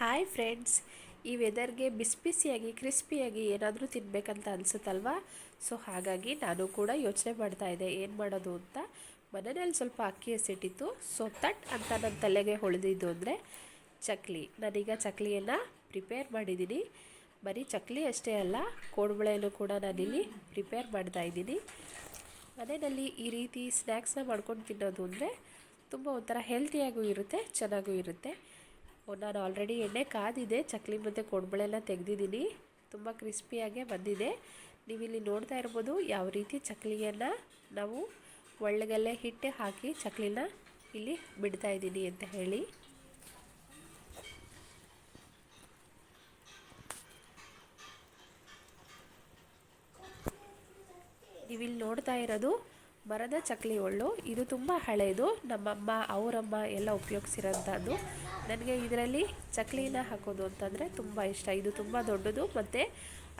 Hi friends ಈ ವೆದರ್ಗೆ ಬಿಸಿ ಬಿಸಿಯಾಗಿ ಕ್ರಿಸ್ಪಿಯಾಗಿ ಏನಾದರೂ ತಿನ್ನಬೇಕಂತ ಅನಿಸುತ್ತಲ್ವಾ? ಸೊ ಹಾಗಾಗಿ ನಾನು ಕೂಡ ಯೋಚನೆ ಮಾಡ್ತಾ ಇದ್ದೆ, ಏನು ಮಾಡೋದು ಅಂತ. ಮನೆಯಲ್ಲಿ ಸ್ವಲ್ಪ ಅಕ್ಕಿ ಹಸಿಟ್ಟಿತ್ತು ಸೊ ತಟ್ ಅಂತ ನನ್ನ ತಲೆಗೆ ಹೊಳೆದಿದ್ದು ಅಂದರೆ ಚಕ್ಲಿ. ನಾನೀಗ ಚಕ್ಲಿಯನ್ನು ಪ್ರಿಪೇರ್ ಮಾಡಿದ್ದೀನಿ. ಬರೀ ಚಕ್ಲಿ ಅಷ್ಟೇ ಅಲ್ಲ, ಕೋಡುಬಳೆಯನ್ನು ಕೂಡ ನಾನಿಲ್ಲಿ ಪ್ರಿಪೇರ್ ಮಾಡ್ತಾ ಇದ್ದೀನಿ. ಮನೆಯಲ್ಲಿ ಈ ರೀತಿ ಸ್ನ್ಯಾಕ್ಸ್ನ ಮಾಡ್ಕೊಂಡು ತಿನ್ನೋದು ಅಂದರೆ ತುಂಬ ಒಂಥರ ಹೆಲ್ತಿಯಾಗೂ ಇರುತ್ತೆ, ಚೆನ್ನಾಗೂ ಇರುತ್ತೆ. ನಾನು ಆಲ್ರೆಡಿ ಎಣ್ಣೆ ಕಾದಿದೆ, ಚಕ್ಲಿ ಮತ್ತು ಕೊಡ್ಬಳೆಲ್ಲ ತೆಗೆದಿದ್ದೀನಿ. ತುಂಬ ಕ್ರಿಸ್ಪಿಯಾಗೆ ಬಂದಿದೆ. ನೀವಿಲ್ಲಿ ನೋಡ್ತಾ ಇರ್ಬೋದು ಯಾವ ರೀತಿ ಚಕ್ಲಿಯನ್ನು ನಾವು ಒಳ್ಳೆಗಲ್ಲೇ ಹಿಟ್ಟೆ ಹಾಕಿ ಚಕ್ಲಿನ ಇಲ್ಲಿ ಬಿಡ್ತಾ ಇದ್ದೀನಿ ಅಂತ ಹೇಳಿ. ನೀವಿಲ್ಲಿ ನೋಡ್ತಾ ಇರೋದು ಮರದ ಚಕ್ಲಿ ಒಳ್ಳು, ಇದು ತುಂಬ ಹಳೆಯದು ನಮ್ಮಮ್ಮ, ಅವರಮ್ಮ ಎಲ್ಲ ಉಪಯೋಗಿಸಿರೋಂಥದ್ದು. ನನಗೆ ಇದರಲ್ಲಿ ಚಕ್ಲಿನ ಹಾಕೋದು ಅಂತಂದರೆ ತುಂಬ ಇಷ್ಟ. ಇದು ತುಂಬ ದೊಡ್ಡದು ಮತ್ತು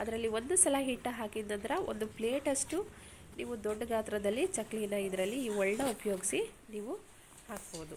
ಅದರಲ್ಲಿ ಒಂದು ಸಲ ಹಿಟ್ಟು ಹಾಕಿದ ನಂತರ ಒಂದು ಪ್ಲೇಟಷ್ಟು ನೀವು ದೊಡ್ಡ ಗಾತ್ರದಲ್ಲಿ ಚಕ್ಲಿನ ಇದರಲ್ಲಿ ಈ ಒಳ್ಳೆ ಉಪಯೋಗಿಸಿ ನೀವು ಹಾಕ್ಬೋದು.